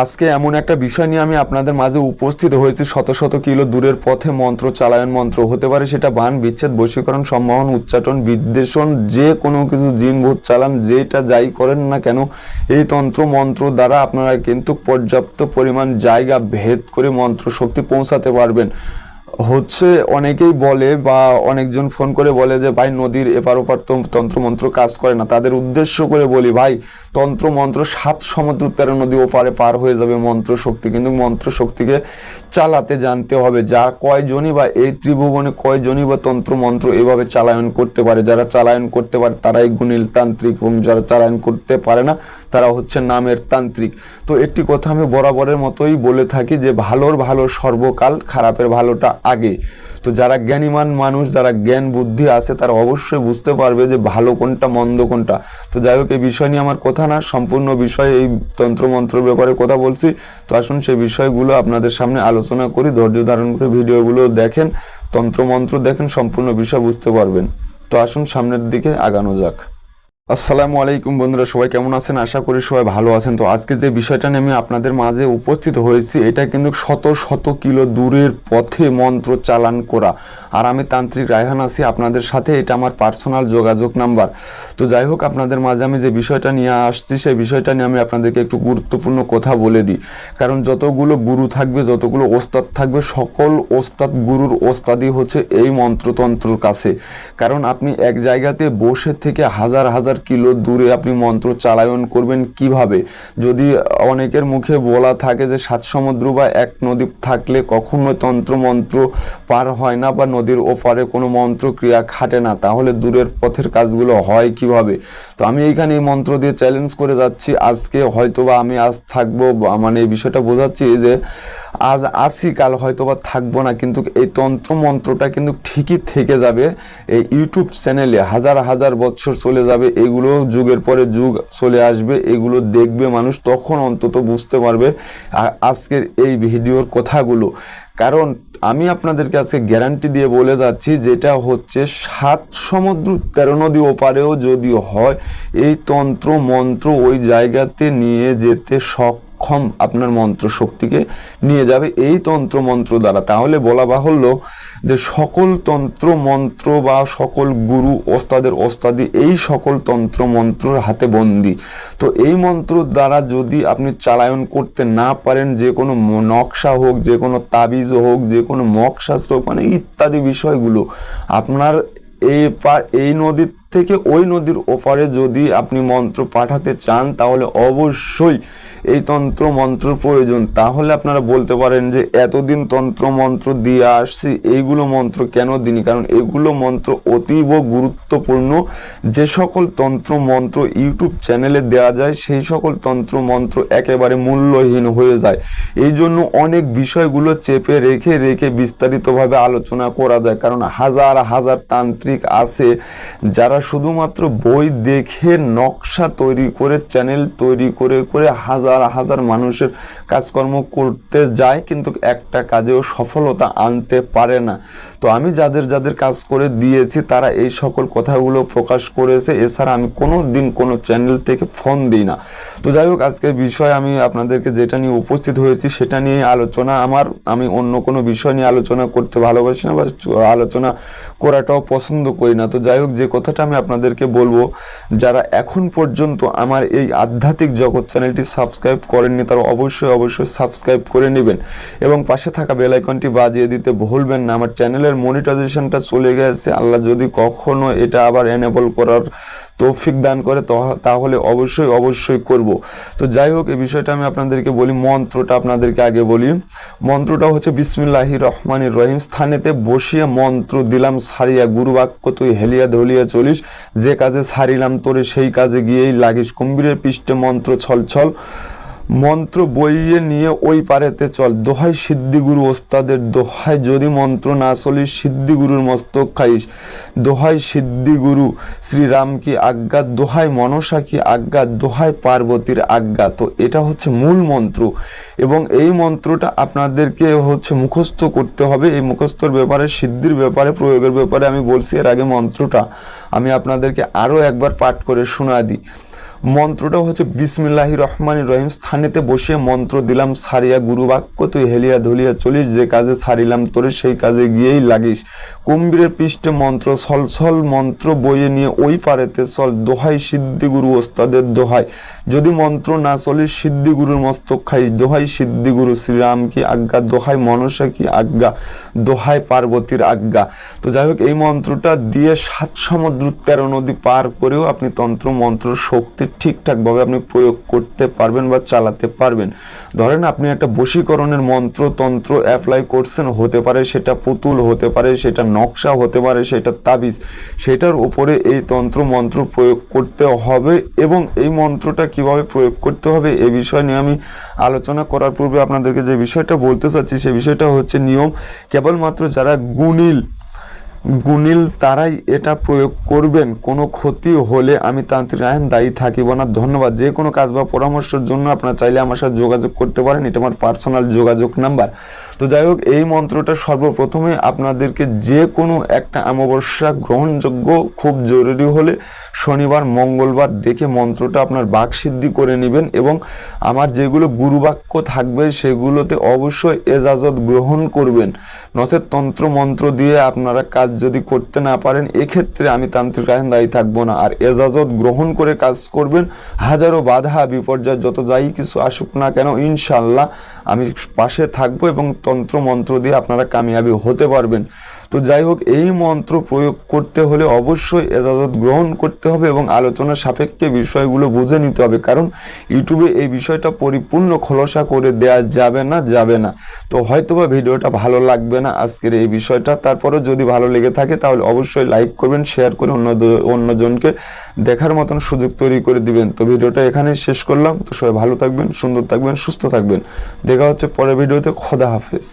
আজকে এমন একটা বিষয় নিয়ে আমি আপনাদের মাঝে উপস্থিত হয়েছি। শত শত কিলো দূরের পথে মন্ত্র চালায়ন মন্ত্র হতে পারে, সেটা বান, বিচ্ছেদ, বৈশীকরণ, সম্মোহন, উচ্চাটন, বিদ্বেষণ, যে কোনো কিছু জিন ভূত চালান, যেটা যাই করেন না কেন, এই তন্ত্র মন্ত্র দ্বারা আপনারা কিন্তু পর্যাপ্ত পরিমাণ জায়গা ভেদ করে মন্ত্র শক্তি পৌঁছাতে পারবেন। হচ্ছে অনেকেই বলে বা অনেকজন ফোন করে বলে যে, ভাই, নদীর এপার ওপার তো তন্ত্রমন্ত্র কাজ করে না। তাদের উদ্দেশ্য করে বলি, ভাই তন্ত্র মন্ত্র সাত সমুদ্র তেরো নদী ওপারে পার হয়ে যাবে মন্ত্র শক্তি কিন্তু মন্ত্র শক্তিকে চালাতে জানতে হবে যা কয়জনই বা এই ত্রিভুবনে কয়জনই বা তন্ত্রমন্ত্র এভাবে চালায়ন করতে পারে। যারা চালায়ন করতে পারে, তারাই গুণিল তান্ত্রিক এবং যারা চালায়ন করতে পারে না, তারা হচ্ছে নামের তান্ত্রিক। তো একটি কথা আমি বরাবরের মতোই বলে থাকি যে, ভালোর ভালো, সর্বকাল খারাপের ভালোটা আগে। তো যারা জ্ঞানীমান মানুষ, যারা জ্ঞান বুদ্ধি আছে, তারা অবশ্যই বুঝতে পারবে যে ভালো কোনটা, মন্দ কোনটা। তো যাই হোক, এই বিষয় নিয়ে আমার কথা না, সম্পূর্ণ বিষয় এই তন্ত্রমন্ত্রের ব্যাপারে কথা বলছি। তো আসুন সেই বিষয়গুলো আপনাদের সামনে আলোচনা করি, ধৈর্য ধারণ করে ভিডিওগুলো দেখেন, তন্ত্রমন্ত্র দেখেন, সম্পূর্ণ বিষয় বুঝতে পারবেন। তো আসুন সামনের দিকে আগানো যাক। আসসালামু আলাইকুম বন্ধুরা, সবাই কেমন আছেন? আশা করি সবাই ভালো আছেন। তো আজকে যে বিষয়টা নিয়ে আমি আপনাদের মাঝে উপস্থিত হয়েছি, এটা কিন্তু শত শত কিলো দূরের পথে মন্ত্র চালান করা। আর আমি তান্ত্রিক রায়হান আছি আপনাদের সাথে, এটা আমার পার্সোনাল যোগাযোগ নাম্বার। তো যাই হোক, আপনাদের মাঝে আমি যে বিষয়টা নিয়ে আসছি, সেই বিষয়টা নিয়ে আমি আপনাদেরকে একটু গুরুত্বপূর্ণ কথা বলে দিই। কারণ যতগুলো গুরু থাকবে, যতগুলো ওস্তাদ থাকবে, সকল ওস্তাদ গুরুর ওস্তাদই হচ্ছে এই মন্ত্রতন্ত্রর কাছে। কারণ আপনি এক জায়গাতে বসে থেকে হাজার হাজার কিলো দূরে আপনি মন্ত্র চালায়ন করবেন কীভাবে? যদি অনেকের মুখে বলা থাকে যে সাত সমুদ্র বা এক নদী থাকলে কখনো তন্ত্র মন্ত্র পার হয় না বা নদীর ওপারে কোনো মন্ত্র ক্রিয়া খাটে না, তাহলে দূরের পথের কাজগুলো হয় কীভাবে? তো আমি এইখানে এই মন্ত্র দিয়ে চ্যালেঞ্জ করে যাচ্ছি। আজকে হয়তো বা আমি আজ থাকব মানে এই বিষয়টা বোঝাচ্ছি যে আজ আসি, কাল হয়তো বা থাকব না, কিন্তু এই তন্ত্র মন্ত্রটা কিন্তু ঠিকই থেকে যাবে। এই ইউটিউব চ্যানেলে হাজার হাজার বছর চলে যাবে এগুলো যুগের পরে যুগ চলে আসবে, এগুলো দেখবে মানুষ, তখন অন্তত বুঝতে পারবে আজকের এই ভিডিওর কথাগুলো। কারণ আমি আপনাদেরকে আজকে গ্যারান্টি দিয়ে বলে যাচ্ছি, যেটা হচ্ছে সাত সমুদ্র তেরো নদী ওপারেও যদি হয়, এই তন্ত্র মন্ত্র ওই জায়গাতে নিয়ে যেতে সক্ষম আপনার মন্ত্র শক্তিকে নিয়ে যাবে এই তন্ত্র মন্ত্র দ্বারা। তাহলে বলা বাহুল্য যে সকল তন্ত্র মন্ত্র বা সকল গুরু, ওস্তাদের ওস্তাদি, এই সকল তন্ত্র মন্ত্রর হাতে বন্দি। তো এই মন্ত্র দ্বারা যদি আপনি চালায়ন করতে না পারেন, যে কোনো নকশা হোক, যে কোনো তাবিজ হোক, যে কোনো মকশাস্ত্র মানে ইত্যাদি বিষয়গুলো, আপনার এই এই নদীর থেকে ওই নদীর ওপারে যদি আপনি মন্ত্র পাঠাতে চান, তাহলে অবশ্যই এই তন্ত্র মন্ত্র প্রয়োজন। তাহলে আপনারা বলতে পারেন যে, এতদিন তন্ত্র মন্ত্র দিয়ে আসছি, এইগুলো মন্ত্র কেন দিনি কারণ এগুলো মন্ত্র অতীব গুরুত্বপূর্ণ। যে সকল তন্ত্র মন্ত্র ইউটিউব চ্যানেলে দেওয়া যায়, সেই সকল তন্ত্র মন্ত্র একেবারে মূল্যহীন হয়ে যায়। এই জন্য অনেক বিষয়গুলো চেপে রেখে রেখে বিস্তারিতভাবে আলোচনা করা যায়। কারণ হাজার হাজার তান্ত্রিক আছে, যারা শুধুমাত্র বই দেখে নকশা তৈরি করে চ্যানেল তৈরি করে করে হাজার হাজার মানুষের কাজকর্ম করতে যায়, কিন্তু একটা কাজেও সফলতা আনতে পারে না। তো আমি যাদের যাদের কাজ করে দিয়েছি, তারা এই সকল কথাগুলো প্রকাশ করেছে। এছাড়া আমি কোনো দিন কোনো চ্যানেল থেকে ফোন দিই না। তো যাই হোক, আজকের বিষয় আমি আপনাদেরকে যেটা নিয়ে উপস্থিত হয়েছি, সেটা নিয়ে আলোচনা আমার। আমি অন্য কোনো বিষয় নিয়ে আলোচনা করতে ভালোবাসি না বা আলোচনা করাটাও পছন্দ করি না। তো যাই হোক, যে কথাটা আমি আপনাদেরকে বলব, যারা এখন পর্যন্ত আমার এই আধ্যাত্মিক জগৎ চ্যানেলটি সাবস্ক্রাইব করেননি, তারা অবশ্যই অবশ্যই সাবস্ক্রাইব করে নেবেন এবং পাশে থাকা বেলাইকনটি বাজিয়ে দিতে ভুলবেন না। আমার চ্যানেলের মনিটাইজেশনটা চলে গেছে। আল্লাহ যদি কখনো এটা আবার এনেবল করার তৌফিক দান করে তহ- তাহলে অবশ্যই অবশ্যই করব। তো যাই হোক, এই বিষয়টা আমি আপনাদেরকে বলি, মন্ত্রটা আপনাদেরকে আগে বলি। মন্ত্রটা হচ্ছে বিসমিল্লাহি রহমানির রহিম। স্থানেতে বসিয়ে মন্ত্র দিলাম, সারিয়া গুরু বাক্য তুই হেলিয়া ধলিয়া চলিস। যে কাজে সারিলাম, তোরে সেই কাজে গিয়েই লাগিস। কুম্ভীরের পৃষ্ঠে মন্ত্র ছল ছল মন্ত্র বইয়ে নিয়ে ওই পারেতে চল। দোহাই সিদ্ধিগুরু ওস্তাদের, দোহাই যদি মন্ত্র না চলিস, সিদ্ধিগুরুর মস্তক খাইস। দোহাই সিদ্ধিগুরু, শ্রীরাম কি আজ্ঞা? দোহাই মনসা কি আজ্ঞা? দোহাই পার্বতীর আজ্ঞা। তো এটা হচ্ছে মূল মন্ত্র। এবং এই মন্ত্রটা আপনাদেরকে হচ্ছে মুখস্থ করতে হবে। এই মুখস্থর ব্যাপারে, সিদ্ধির ব্যাপারে, প্রয়োগের ব্যাপারে আমি বলছি এর আগে মন্ত্রটা আমি আপনাদেরকে আরও একবার পাঠ করে শোনা দিই। মন্ত্রটা হচ্ছে বিসমিল্লাহি রহমান রহিম। স্থানেতে বসে মন্ত্র দিলাম, সারিয়া গুরু বাক্য তুই হেলিয়া ধলিয়া চলিস, যে কাজে সারিলাম তোরে সেই কাজে গিয়েই লাগিস। কুম্ভীরের পৃষ্ঠে মন্ত্র সলসল মন্ত্র বইয়ে নিয়ে ওই পারেতে চল, দোহাই সিদ্ধি গুরু ওস্তাদের দোহাই। যদি মন্ত্র না চলে সিদ্ধি গুরুর মস্তক খাই দোহাই সিদ্ধি গুরু শ্রীরাম কি আজ্ঞা, দোহাই মনসা কি আজ্ঞা, দোহাই পার্বতীর আজ্ঞা। তো যাই হোক, এই মন্ত্রটা দিয়ে সাত সমুদ্র তেরো নদী পার করেও আপনি তন্ত্র, মন্ত্র, শক্তি ঠিকঠাকভাবে আপনি প্রয়োগ করতে পারবেন বা চালাতে পারবেন। ধরেন আপনি একটা বশীকরণের মন্ত্র তন্ত্র অ্যাপ্লাই করছেন, হতে পারে সেটা পুতুল, হতে পারে সেটা নকশা, হতে পারে সেটা তাবিজ। সেটার উপরে এই তন্ত্র, মন্ত্র প্রয়োগ করতে হবে এবং এই মন্ত্রটা কীভাবে প্রয়োগ করতে হবে এ বিষয় নিয়ে আমি আলোচনা করার পূর্বে আপনাদেরকে যে বিষয়টা বলতে চাচ্ছি, সে বিষয়টা হচ্ছে নিয়ম। কেবলমাত্র যারা গুণিল গুণিল, তারাই এটা প্রয়োগ করবেন। কোনো ক্ষতি হলে আমি তান্ত্রিক আইন দায়ী থাকিব না। ধন্যবাদ। যে কোনো কাজ বা পরামর্শের জন্য আপনার চাইলে আমার সাথে যোগাযোগ করতে পারেন। এটা আমার পার্সোনাল যোগাযোগ নাম্বার। তো যাই হোক, এই মন্ত্রটা সর্বপ্রথমে আপনাদেরকে যে কোনো একটা অমাবস্যা গ্রহণযোগ্য খুব জরুরি হলে শনিবার, মঙ্গলবার দেখে মন্ত্রটা আপনার বাকসিদ্ধি করে নেবেন এবং আমার যেগুলো গুরুবাক্য থাকবে সেগুলোতে অবশ্যই এজাজত গ্রহণ করবেন। নচেত তন্ত্র মন্ত্র দিয়ে আপনারা কাজ যদি করতে না পারেন, এক্ষেত্রে আমি তান্ত্রিক আইন দায়ী থাকব না। আর এজাজত গ্রহণ করে কাজ করবেন, হাজারো বাধা, বিপর্যয়, যত যাই কিছু আসুক না কেন ইনশাল্লাহ আমি পাশে থাকব এবং তন্ত্র মন্ত্র দিয়ে আপনারা কামিয়াবি হতে পারবেন। তো যাই হোক, এই মন্ত্র প্রয়োগ করতে হলে অবশ্যই এজাজত গ্রহণ করতে হবে এবং আলোচনা সাপেক্ষে বিষয়গুলো বুঝে নিতে হবে। কারণ ইউটিউবে এই বিষয়টা পরিপূর্ণ খোলসা করে দেয়া যাবে না যাবে না। তো হয়তোবা ভিডিওটা ভালো লাগবে না আজকের এই বিষয়টা। তারপরে যদি ভালো লেগে থাকে, তাহলে অবশ্যই লাইক করবেন, শেয়ার করে অন্য অন্যজনকে দেখার মতন সুযোগ তৈরি করে দিবেন। তো ভিডিওটা এখানেই শেষ করলাম। তো সবাই ভালো থাকবেন, সুন্দর থাকবেন, সুস্থ থাকবেন। দেখা হচ্ছে পরের ভিডিওতে। খোদা হাফেজ।